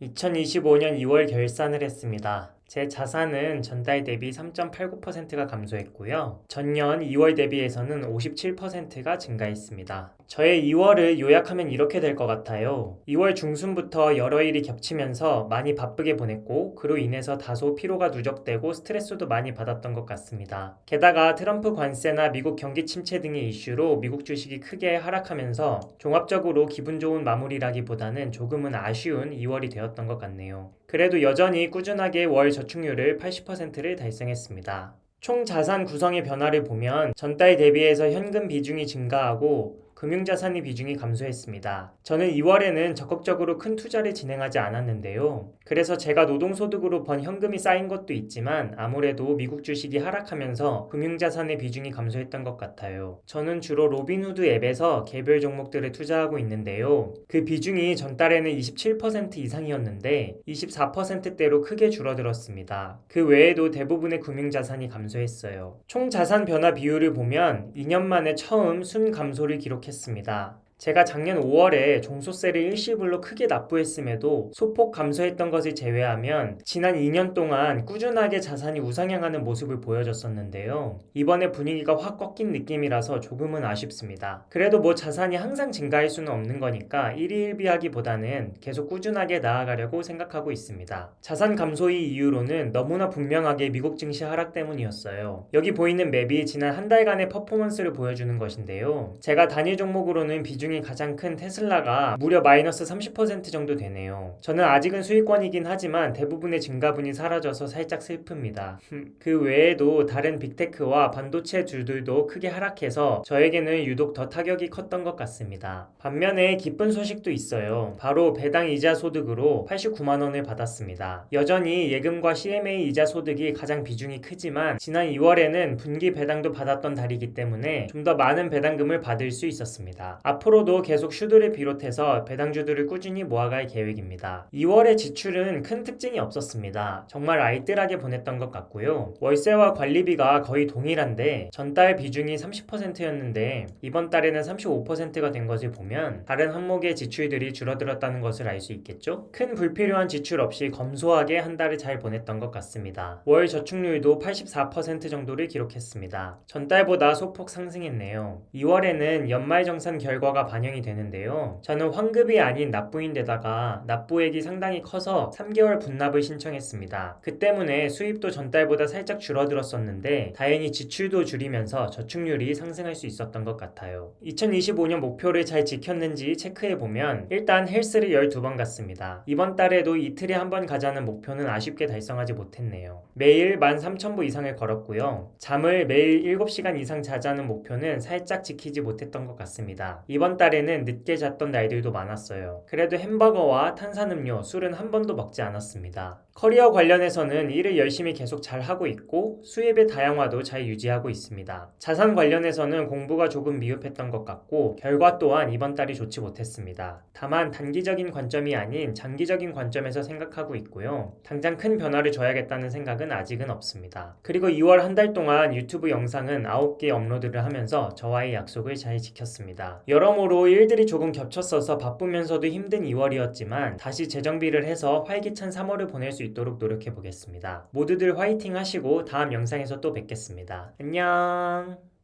2025년 2월 결산을 했습니다. 제 자산은 전달 대비 3.89%가 감소했고요. 전년 2월 대비해서는 57%가 증가했습니다. 저의 2월을 요약하면 이렇게 될 것 같아요. 2월 중순부터 여러 일이 겹치면서 많이 바쁘게 보냈고, 그로 인해서 다소 피로가 누적되고 스트레스도 많이 받았던 것 같습니다. 게다가 트럼프 관세나 미국 경기 침체 등의 이슈로 미국 주식이 크게 하락하면서 종합적으로 기분 좋은 마무리라기보다는 조금은 아쉬운 2월이 되었던 것 같네요. 그래도 여전히 꾸준하게 월 저축률을 80%를 달성했습니다. 총 자산 구성의 변화를 보면 전달 대비해서 현금 비중이 증가하고 금융자산의 비중이 감소했습니다. 저는 2월에는 적극적으로 큰 투자를 진행하지 않았는데요. 그래서 제가 노동소득으로 번 현금이 쌓인 것도 있지만 아무래도 미국 주식이 하락하면서 금융자산의 비중이 감소했던 것 같아요. 저는 주로 로빈후드 앱에서 개별 종목들을 투자하고 있는데요. 그 비중이 전달에는 27% 이상이었는데 24%대로 크게 줄어들었습니다. 그 외에도 대부분의 금융자산이 감소했어요. 총 자산 변화 비율을 보면 2년 만에 처음 순 감소를 기록했습니다. 시작했습니다. 제가 작년 5월에 종소세를 일시불로 크게 납부했음에도 소폭 감소했던 것을 제외하면 지난 2년 동안 꾸준하게 자산이 우상향하는 모습을 보여줬었는데요. 이번에 분위기가 확 꺾인 느낌이라서 조금은 아쉽습니다. 그래도 뭐 자산이 항상 증가할 수는 없는 거니까 일희일비하기보다는 계속 꾸준하게 나아가려고 생각하고 있습니다. 자산 감소의 이유로는 너무나 분명하게 미국 증시 하락 때문이었어요. 여기 보이는 맵이 지난 한 달간의 퍼포먼스를 보여주는 것인데요. 제가 단일 종목으로는 비중 비 중이 가장 큰 테슬라가 무려 마이너스 30% 정도 되네요. 저는 아직은 수익권이긴 하지만 대부분의 증가분이 사라져서 살짝 슬픕니다. 그 외에도 다른 빅테크와 반도체 주들도 크게 하락해서 저에게는 유독 더 타격이 컸던 것 같습니다. 반면에 기쁜 소식도 있어요. 바로 배당 이자 소득으로 89만 원을 받았습니다. 여전히 예금과 CMA 이자 소득이 가장 비중이 크지만 지난 2월에는 분기 배당도 받았던 달이기 때문에 좀 더 많은 배당금을 받을 수 있었습니다. 앞으로 앞으로도 계속 슈드를 비롯해서 배당주들을 꾸준히 모아갈 계획입니다. 2월의 지출은 큰 특징이 없었습니다. 정말 알뜰하게 보냈던 것 같고요. 월세와 관리비가 거의 동일한데 전달 비중이 30%였는데 이번 달에는 35%가 된 것을 보면 다른 항목의 지출들이 줄어들었다는 것을 알 수 있겠죠? 큰 불필요한 지출 없이 검소하게 한 달을 잘 보냈던 것 같습니다. 월 저축률도 84% 정도를 기록했습니다. 전달보다 소폭 상승했네요. 2월에는 연말 정산 결과가 반영이 되는데요. 저는 환급이 아닌 납부인데다가 납부액이 상당히 커서 3개월 분납을 신청했습니다. 그 때문에 수입도 전달보다 살짝 줄어들었었는데 다행히 지출도 줄이면서 저축률이 상승할 수 있었던 것 같아요. 2025년 목표를 잘 지켰는지 체크해보면 일단 헬스를 12번 갔습니다. 이번 달에도 이틀에 한 번 가자는 목표는 아쉽게 달성하지 못했네요. 매일 13,000보 이상을 걸었고요. 잠을 매일 7시간 이상 자자는 목표는 살짝 지키지 못했던 것 같습니다. 이번 달에는 늦게 잤던 날들도 많았어요. 그래도 햄버거와 탄산음료, 술은 한 번도 먹지 않았습니다. 커리어 관련해서는 일을 열심히 계속 잘 하고 있고 수입의 다양화도 잘 유지하고 있습니다. 자산 관련해서는 공부가 조금 미흡했던 것 같고 결과 또한 이번 달이 좋지 못했습니다. 다만 단기적인 관점이 아닌 장기적인 관점에서 생각하고 있고요. 당장 큰 변화를 줘야겠다는 생각은 아직은 없습니다. 그리고 2월 한 달 동안 유튜브 영상은 9개 업로드를 하면서 저와의 약속을 잘 지켰습니다. 여러모로 일들이 조금 겹쳤어서 바쁘면서도 힘든 2월이었지만 다시 재정비를 해서 활기찬 3월을 보낼 수 있도록 노력해 보겠습니다. 모두들 화이팅 하시고 다음 영상에서 또 뵙겠습니다. 안녕!